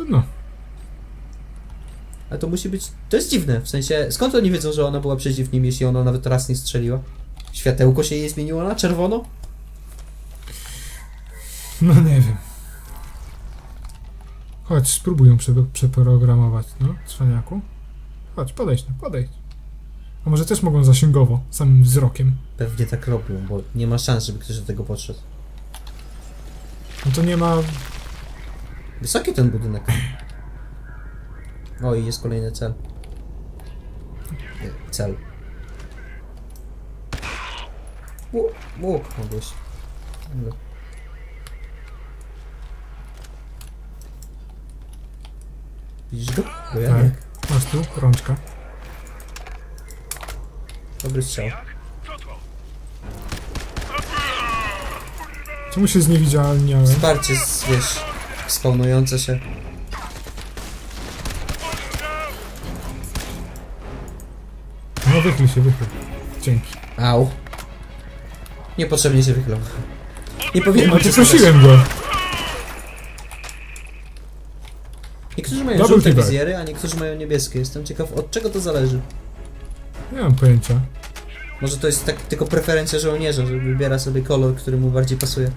Trudno. Ale to musi być. To jest dziwne, w sensie. Skąd oni wiedzą, że ona była przeciw nim, jeśli ona nawet raz nie strzeliła? Światełko się jej zmieniło na czerwono? No nie wiem. Chodź, spróbuj ją prze przeprogramować, no, cwaniaku. Chodź, podejdź, no, podejdź. A może też mogą zasięgowo, samym wzrokiem. Pewnie tak robią, bo nie ma szans, żeby ktoś do tego podszedł. No to nie ma... Wysoki ten budynek. O, i jest kolejny cel. Nie, Cel. Łuk, łuk mogłeś. Widzisz go? Bo ja nie. Tak. Masz tu, rączka. Dobry strzał. Czemu się zniewidzialniałem? Wsparcie, z, wiesz, spawnujące się. No wychyl się, wychyl. Dzięki. Au. Niepotrzebnie się wychylał. Nie powinien być to przesuwać. prosiłem go. Niektórzy mają Double żółte feedback. wizjery, a niektórzy mają niebieskie. Jestem ciekaw, od czego to zależy. Nie mam pojęcia. Może to jest tak tylko preferencja żołnierza, że wybiera sobie kolor, który mu bardziej pasuje.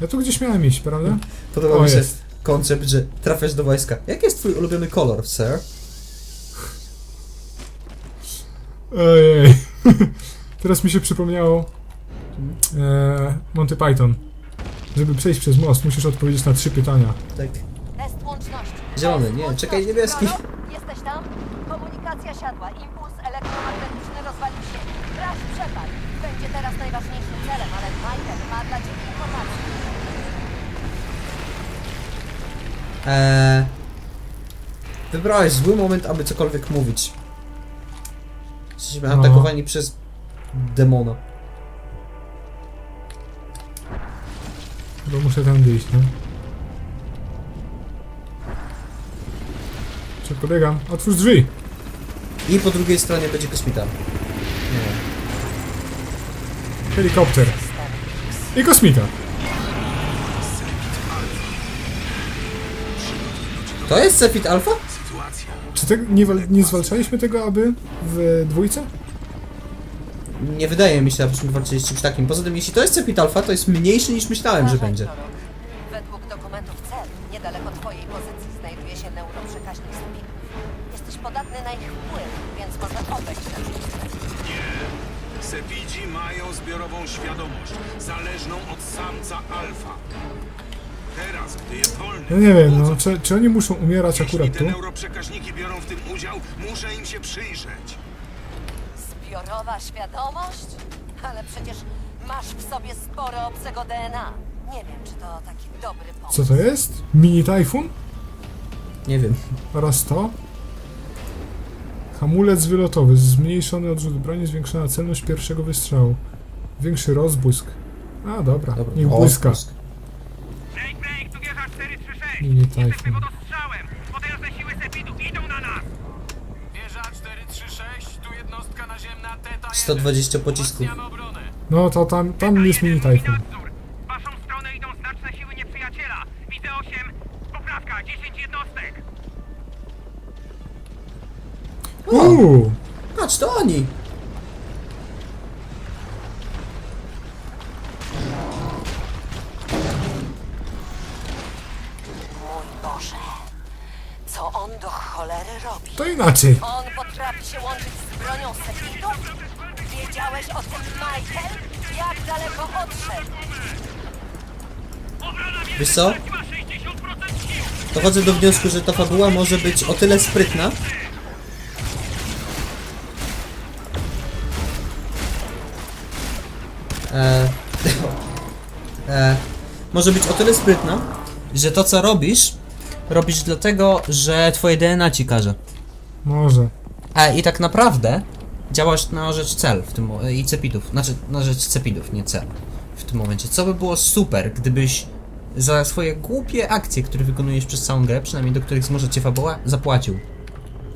Ja tu gdzieś miałem iść, prawda? Podoba O, mi się jest. koncept, że trafiasz do wojska. Jaki jest twój ulubiony kolor, sir? Ojej. Teraz mi się przypomniało e, Monty Python. Żeby przejść przez most, musisz odpowiedzieć na trzy pytania. Tak. Test łączności. Zielony, Test nie, łączności. czekaj, niebieski. Halo? Jesteś tam? Komunikacja siadła. Impuls elektromagnetyczny rozwalił się. Crash przepadł. Będzie teraz najważniejszym celem, ale Michael ma dla Ciebie informację. Eee, wybrałeś zły moment, aby cokolwiek mówić. Jesteśmy No. atakowani przez demona. Chyba muszę tam wyjść, no. Szybko biegam. Otwórz drzwi! I po drugiej stronie będzie kosmita. Nie. Helikopter. I kosmita. To jest Cepit Alpha? Czy te, nie, nie zwalczaliśmy tego, aby w dwójce? Nie wydaje mi się, abyśmy walczyli z czymś takim. Poza tym, jeśli to jest Cepit Alpha, to jest mniejszy niż myślałem, że Uważaj, będzie. Według dokumentów cel, niedaleko Twojej pozycji znajduje się neuroprzekaźnik Stepinów. Jesteś podatny na ich wpływ, więc można obejść na Sepidzi mają zbiorową świadomość, zależną od samca alfa. Teraz, gdy jest wolny, Ja nie wiem, no. Czy, czy oni muszą umierać akurat tu? neuroprzekaźniki biorą w tym udział, muszę im się przyjrzeć. Zbiorowa świadomość? Ale przecież masz w sobie sporo obcego DNA. Nie wiem, czy to taki dobry pomysł. Co to jest? Mini Typhoon? Nie wiem. Oraz to? Hamulec wylotowy. Zmniejszony odrzut broni, zwiększona celność pierwszego wystrzału. Większy rozbłysk. A, dobra. Dobra. Niech O, błyska. Break, break, tu wieża 436. Mini ostrzałem. Potężne siły Sepidów idą na nas. Wieża 436, tu jednostka naziemna Teta 120 pocisków. No to tam, tam jest mini. Nadzór. W waszą stronę idą znaczne siły nieprzyjaciela. Widzę 8. Poprawka, 10 jednostek. Uuu! Patrz, to oni! On do cholery robi? To inaczej. On potrafi się łączyć z bronią Sepidów? Wiedziałeś o tym, Michael? Jak daleko odszedł? Wiesz co? Ma 60% sił. Dochodzę do wniosku, że ta fabuła może być o tyle sprytna, e, e, może być o tyle sprytna, że to co robisz, robisz dlatego, że twoje DNA ci każe. Może. A i tak naprawdę działasz na rzecz cel w tym mo- i cepidów, znaczy na rzecz cepidów, nie cel w tym momencie. Co by było super, gdybyś za swoje głupie akcje, które wykonujesz przez całą grę, przynajmniej do których zmoże cię fabuła, zapłacił.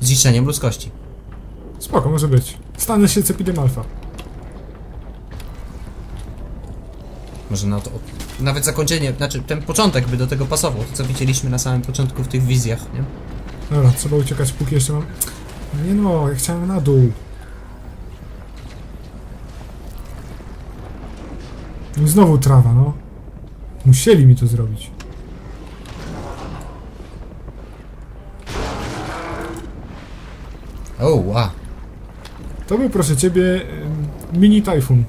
Zniszczeniem ludzkości. Spoko, może być. Stanę się Cepidem Alpha. Może na to. Nawet zakończenie, znaczy ten początek by do tego pasował, to co widzieliśmy na samym początku w tych wizjach, nie? Dobra, trzeba uciekać póki jeszcze mam... Nie no, ja chciałem na dół. I znowu trawa, no. Musieli mi to zrobić. O, wow. To był, proszę ciebie, ym, mini tajfun.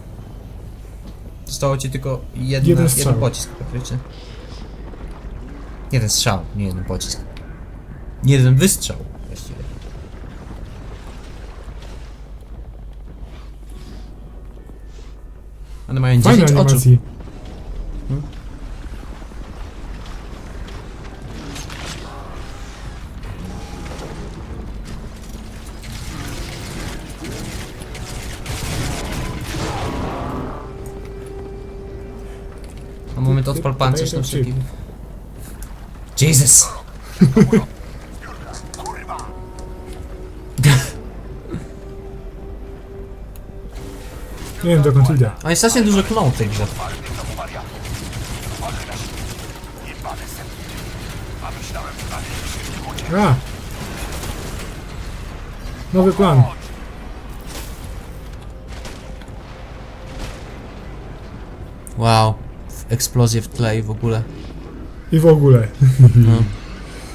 Zostało ci tylko jedna, Jeden jeden, pocisk, wiecie? Jeden strzał, nie jeden pocisk. Nie jeden wystrzał, właściwie. One mają Fajne 10 oczu. animacji. A odpal pancerz na wszelki... Jesus! Nie wiem dokąd idę. Oni strasznie dużo klną w tej grze. A! Nowy plan. Wow. Eksplozje w tle i w ogóle. I w ogóle. No.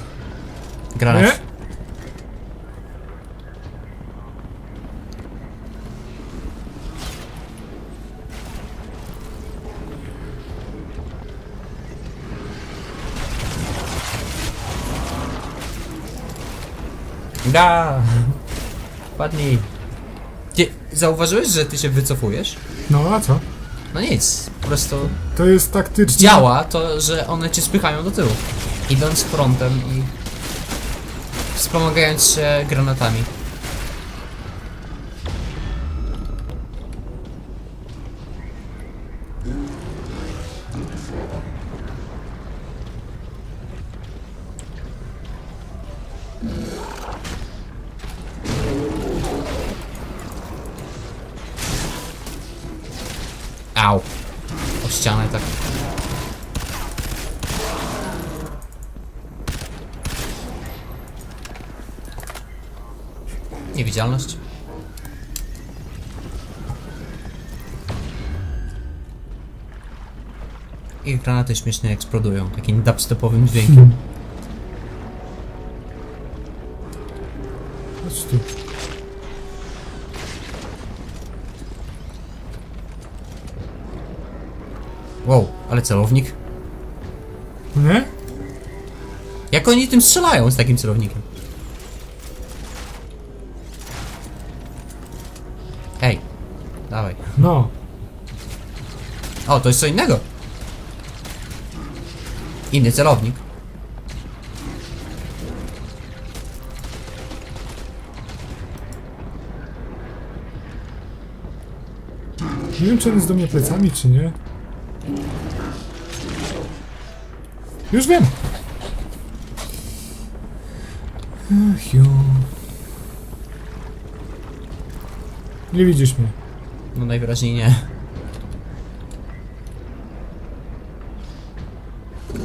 Granat. Nie? Da! Padnij. Ty zauważyłeś, że ty się wycofujesz? No a co? No nic, po prostu To jest taktyczne. działa to, że one cię spychają do tyłu. Idąc frontem i wspomagając się granatami. Au. O ścianę tak. Niewidzialność. I granaty śmiesznie eksplodują, takim dubstepowym dźwiękiem. Ale celownik. Nie? Jak oni tym strzelają z takim celownikiem? Hej, dawaj. No. O, to jest co innego. Inny celownik. Nie wiem, czy on jest do mnie plecami, czy nie. Już wiem. Ach. Nie widzisz mnie. No najwyraźniej nie.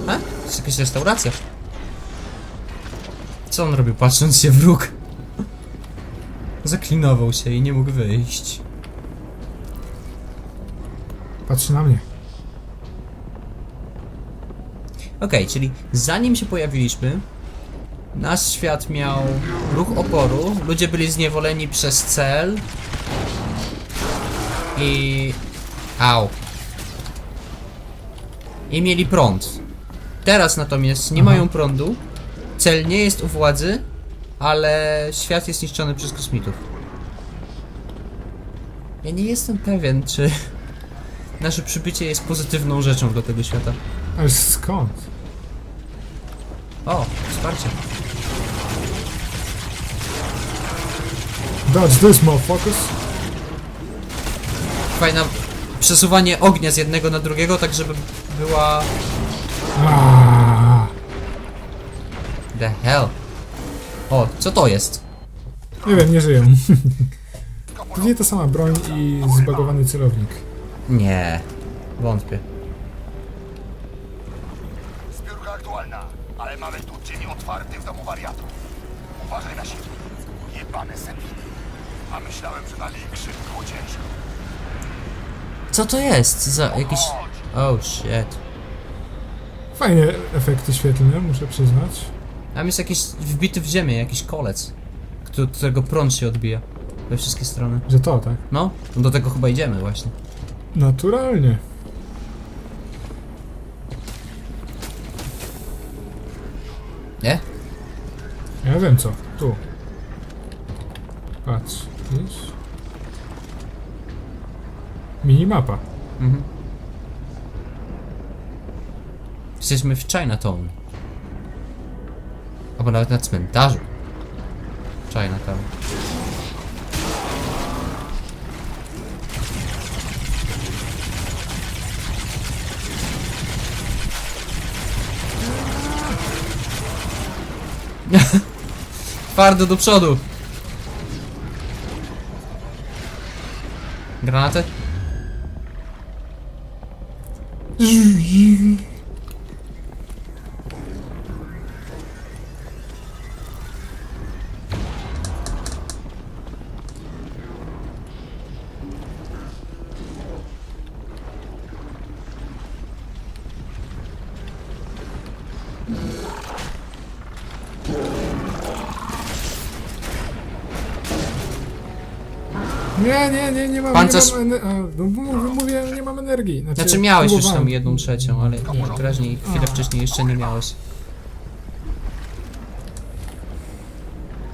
A? Jest jakaś restauracja. Co on robił patrząc się w róg? Zaklinował się i nie mógł wyjść. Patrzy na mnie. Okej, czyli zanim się pojawiliśmy, nasz świat miał ruch oporu, ludzie byli zniewoleni przez cel i... Au. I mieli prąd. Teraz natomiast nie Aha. mają prądu, cel nie jest u władzy, ale świat jest niszczony przez kosmitów. Ja nie jestem pewien, czy nasze przybycie jest pozytywną rzeczą dla tego świata. Ale skąd? O, wsparcie. Dodge this, motherfuckers. Fajne przesuwanie ognia z jednego na drugiego, tak żeby była... Aaaa. The hell? O, co to jest? Nie wiem, nie żyją. Pewnie ta sama broń i zbagowany celownik. Nie, wątpię. Uważaj na siebie. Jebane setki. A myślałem, że szybko ciężko. Co to jest? Za jakiś... Oh shit. Fajne efekty świetlne, muszę przyznać. Tam jest jakiś wbity w ziemię, jakiś kolec. któ- Którego prąd się odbija. We wszystkie strony. Że to, tak? No, do tego chyba idziemy właśnie. Naturalnie. Wiem co. Tu. Patrz. Widzisz? Minimapa. Mhm. Jesteśmy w Chinatown. Albo nawet na cmentarzu. Chinatown. Twardo do przodu. Granaty? Nie, nie, nie, nie mam, Pancerz- nie mam ener- a, no, mówię, mówię, nie mam energii. Znaczy, Znaczy miałeś już tam próbowałem. jedną trzecią, ale wyraźniej chwilę wcześniej jeszcze nie miałeś.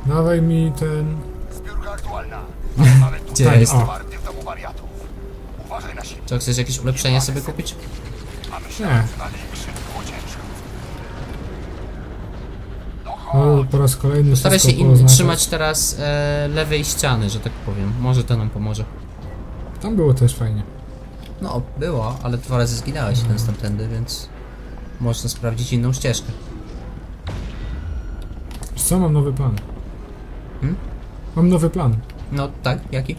Dawaj mi ten... Zbiórka aktualna. Mamy tu Gdzie dzień jest? otwarty w domu wariatów. Uważaj na siebie. Co, chcesz jakieś ulepszenie sobie kupić? Nie. Po raz kolejny Staraj się wszystko im trzymać teraz e, lewej ściany, że tak powiem. Może to nam pomoże. Tam było też fajnie. No, było, ale dwa razy zginąłeś ten tamtędy, więc można sprawdzić inną ścieżkę. Wiesz Co, mam nowy plan. Hmm? Mam nowy plan. No, tak, jaki?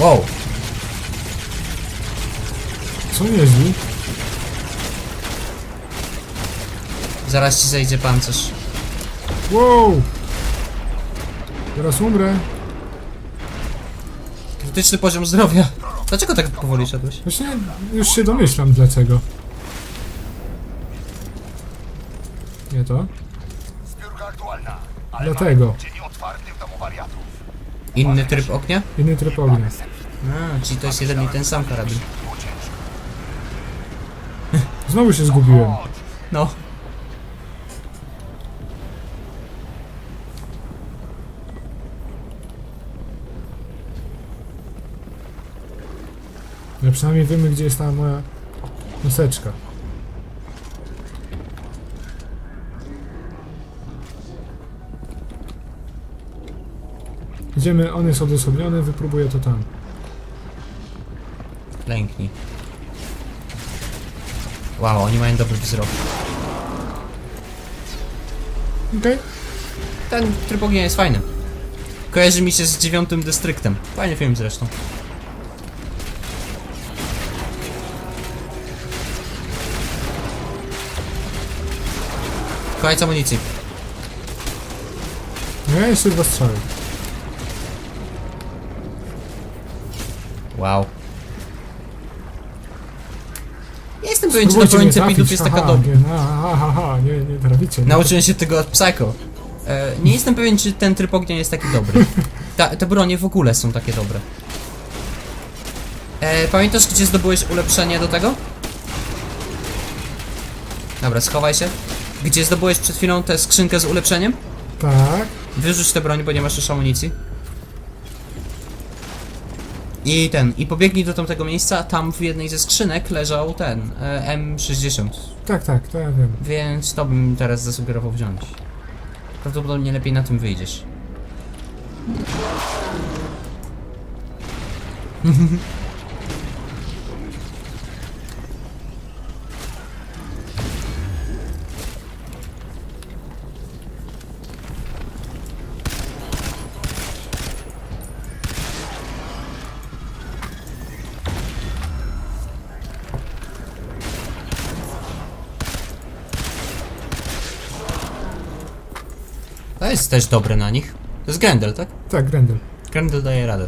Wow, Co nieźli? Zaraz ci zejdzie pancerz. Wow! Teraz umrę. Krytyczny poziom zdrowia. Dlaczego tak powoli szedłeś? Właśnie już się domyślam dlaczego. Nie to? Zbiórka aktualna. Ale Dlatego. mamy tu dzień otwarty w domu wariatów. Inny tryb ognia? Inny tryb ognia. A, czyli to jest jeden i ten sam karabin. Znowu się zgubiłem. No. Ale przynajmniej wiemy gdzie jest ta moja noseczka. Idziemy, on jest odosobniony, wypróbuję to tam. Klęknij. Wow, oni mają dobry wzrok. Okej? Ten tryb ognia jest fajny. Kojarzy mi się z dziewiątym dystryktem. Fajny film zresztą. Koniec amunicji. Ja jeszcze dwa strzały. Wow. Ja jestem pewien, czy ta Spróbujcie broń mnie trafić. jest taka Aha, dobra. Nie, aha, aha, nie, nie traficie. Nie. Nauczyłem się tego od Psycho. E, nie jestem pewien, czy ten tryb ognia jest taki dobry. Ta, te bronie w ogóle są takie dobre. E, pamiętasz, gdzie zdobyłeś ulepszenie do tego? Dobra, schowaj się. Gdzie zdobyłeś przed chwilą tę skrzynkę z ulepszeniem? Tak. Wyrzuć tę broń, bo nie masz już amunicji. I ten, i pobiegnij do tamtego miejsca, tam w jednej ze skrzynek leżał ten, e, M60. Tak, tak, to ja wiem. Więc to bym teraz zasugerował wziąć. Prawdopodobnie lepiej na tym wyjdziesz. jest też dobre na nich. To jest Grendel, tak? Tak, Grendel. Grendel daje radę.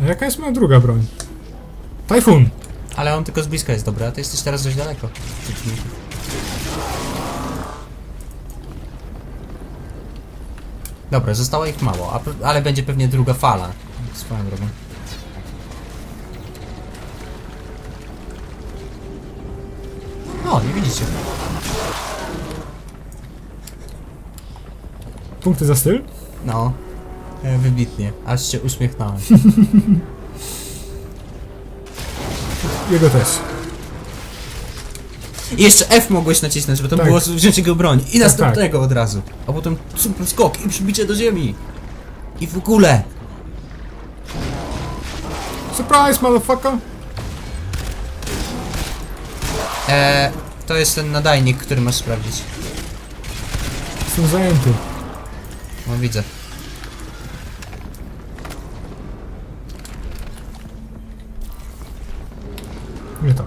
A jaka jest moja druga broń? Tajfun! Ale on tylko z bliska jest dobry, a ty jesteś teraz dość daleko. Przeciwniku. Dobra, zostało ich mało, a, pe- ale będzie pewnie druga fala. Swoją drogą. O, nie widzicie. Punkty za styl? No, e, wybitnie. Aż się uśmiechnąłem. Jego też. I jeszcze F mogłeś nacisnąć, bo to Tak. było wziąć jego broń. I Tak, następnego od razu. A potem super skok i przybicie do ziemi. I w ogóle. Surprise, motherfucker! E, to jest ten nadajnik, który masz sprawdzić. Jestem zajęty. No widzę. Nie to.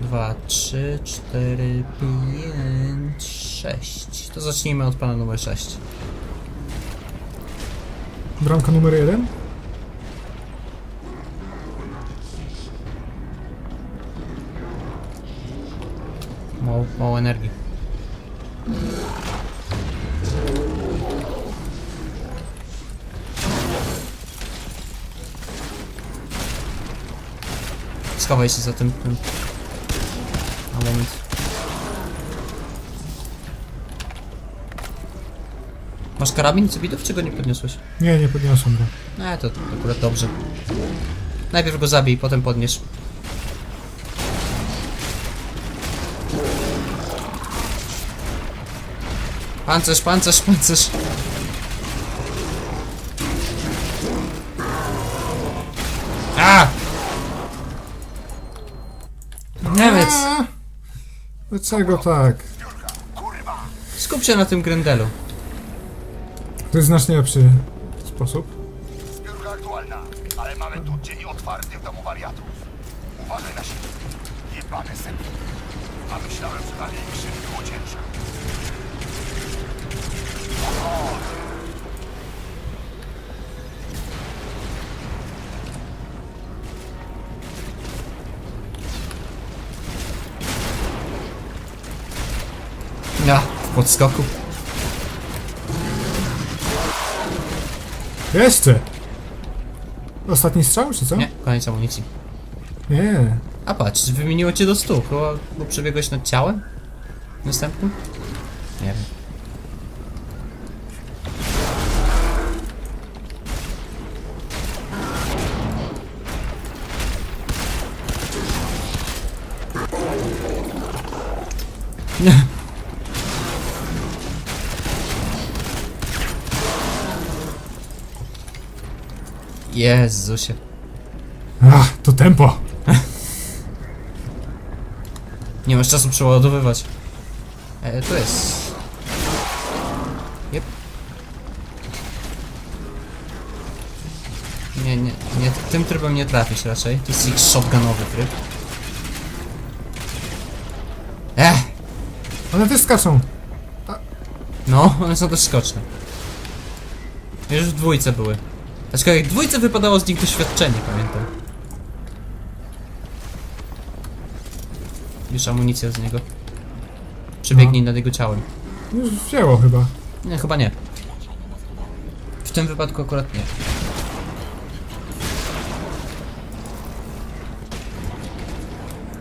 Dwa, trzy, cztery, pięć, sześć. To zacznijmy od pana numer sześć. Bramka numer jeden? Mało, mało energii. Schowaj się za tym. tym. Na moment. Masz karabin cybidów, czy go nie podniosłeś? Nie, nie podniosłem go. No to akurat dobrze. Najpierw go zabij, potem podniesz. Pancerz, pancerz, pancerz. Dlaczego tak? Skup się na tym Grendelu. To jest znacznie lepszy sposób. Zbiórka aktualna, ale mamy tu dzień otwarty w domu wariatów. Uważaj na siebie. Jebane sepki. A myślałem, że na większy było ciężko. Ja, podskoku. Jeszcze! Ostatni strzał, czy co? Nie, koniec amunicji. Nie. A patrz, wymieniło cię do stu, chyba bo przebiegłeś nad ciałem? Następnym? Nie wiem. Nie. Jezusie. Ach, to tempo! Nie masz czasu przeładowywać. E, tu jest. Jep. Nie, nie, nie, tym trybem nie trafisz raczej. To jest ich shotgunowy tryb. Ech! One też skaczą. No, one są też skoczne. Już w dwójce były. Aczkolwiek w dwójce wypadało z nich doświadczenie, pamiętam. Bierz amunicję z niego. Przebiegnij nad jego ciałem. Już wzięło chyba. Nie, chyba nie. W tym wypadku akurat nie.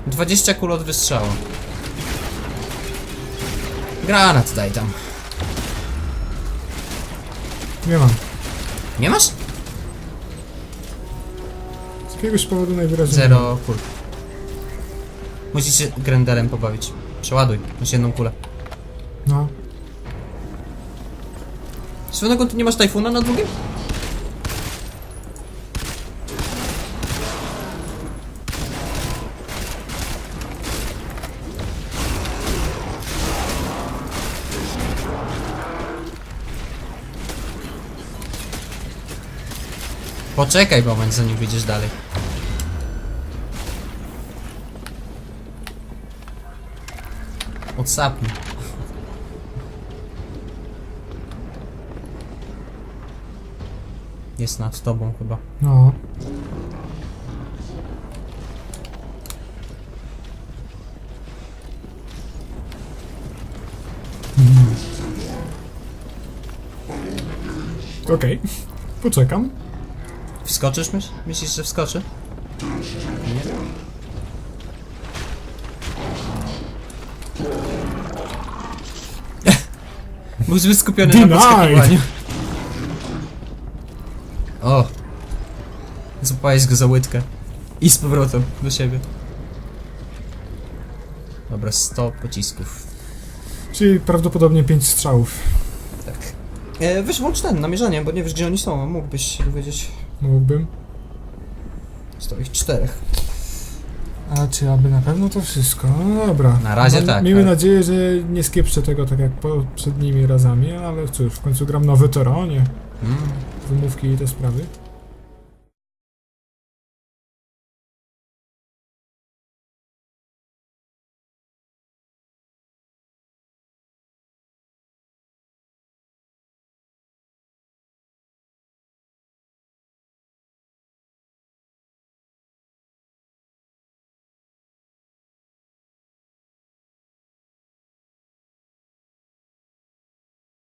Dwadzieścia kul od wystrzału. Granat daj tam. Nie mam. Nie masz? Jakiegoś powodu najwyraźniej. Zero kul. Musisz się grendelem pobawić. Przeładuj. Masz jedną kulę. No. Swoją ty nie masz tajfuna na drugim? Poczekaj moment, zanim wyjdziesz dalej. odsapnij. Jest nad tobą chyba. No. Mhm. Okej, poczekam. Wskoczysz? Myślisz, że wskoczy? Był zbyt skupiony na Denied. podskakywaniu. O! Złapałeś go za łydkę. I z powrotem do siebie. Dobra, 100 pocisków. Czyli prawdopodobnie 5 strzałów. Tak. E, weź włącz ten, namierzanie, bo nie wiesz gdzie oni są, a mógłbyś się dowiedzieć. Mógłbym. Stoi czterech. A czy aby na pewno to wszystko? No dobra. Na razie Mam- tak, Miejmy ale- nadzieję, że nie skieprzę tego tak jak poprzednimi razami, ale cóż, w końcu gram nowy Toro, nie? Mm. Wymówki i te sprawy.